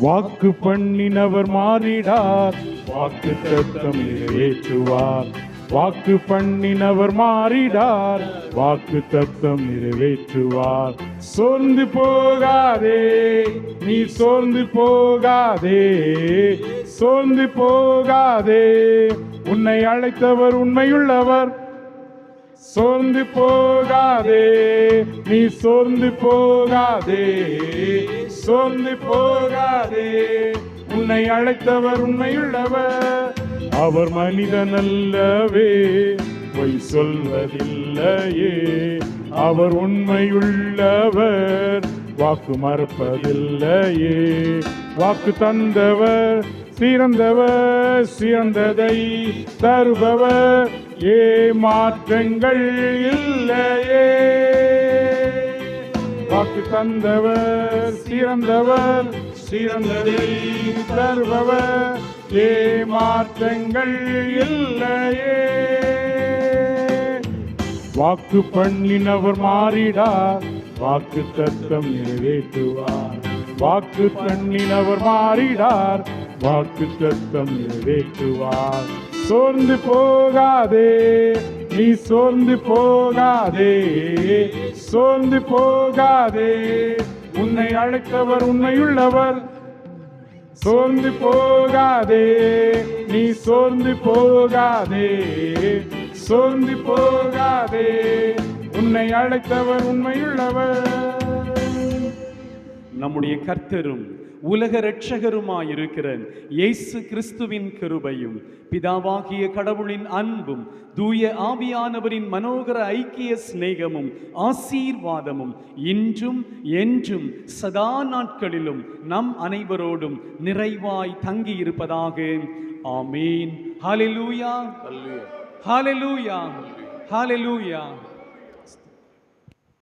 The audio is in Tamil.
வாக்கு பண்ணினவர் மாறிடார். வாக்கு தத்தம் நிறைவேற்றுவார். வாக்கு பண்ணினவர் மாறிடார். வாக்கு தத்தம் நிறைவேற்றுவார். சோர்ந்து போகாதே நீ சோர்ந்து போகாதே சோர்ந்து போகாதே. உன்னை அழைத்தவர் உண்மையுள்ளவர். சோர்ந்து போகாதே நீ சோர்ந்து போகாதே சோர்ந்து போகாதே. உன்னை அழைத்தவர் உண்மையுள்ளவர் அவர் மனிதன் அல்லவே. பொய் சொல்வதில்லையே அவர் உண்மையுள்ளவர் வாக்கு மறுப்பதில்லையே வாக்கு தந்தவர் சிறந்தவர் சிறந்ததை தருபவர். ஏமாற்றங்கள் இல்லையே. வாக்கு தந்தவர் சிறந்தவர் சிறந்ததை தருபவர். ஏமாற்றங்கள் இல்லையே. வாக்கு பண்ணினவர் மாறிடார் வாக்கு தத்தம் நிறைவேற்றுவார். வாக்கு பண்ணினவர் மாறிடார். வாக்கு தத்தம் நிறைவேற்றுவார். சோர்ந்து போகாதே நீ சோர்ந்து போகாதே சோர்ந்து போகாதே. உன்னை அழைத்தவர் உன்னையுள்ளவர் சோர்ந்து போகாதே நீ சோர்ந்து போகாதே சோர்ந்து போகாதே. உன்னை அழைத்தவர் உண்மையுள்ளவர். நம்முடைய கர்த்தரும் உலக இரட்சகருமாயிருக்கிற இயேசு கிறிஸ்துவின் கிருபையும் பிதாவாகிய கடவுளின் அன்பும் தூய ஆவியானவரின் மனோகர ஐக்கிய சிநேகமும் ஆசீர்வாதமும் இன்றும் என்றும் சதா நாட்களிலும் நம் அனைவரோடும் நிறைவாய் தங்கியிருப்பதாக. ஆமீன். ஹalleluya. ஹalleluya. ஹalleluya.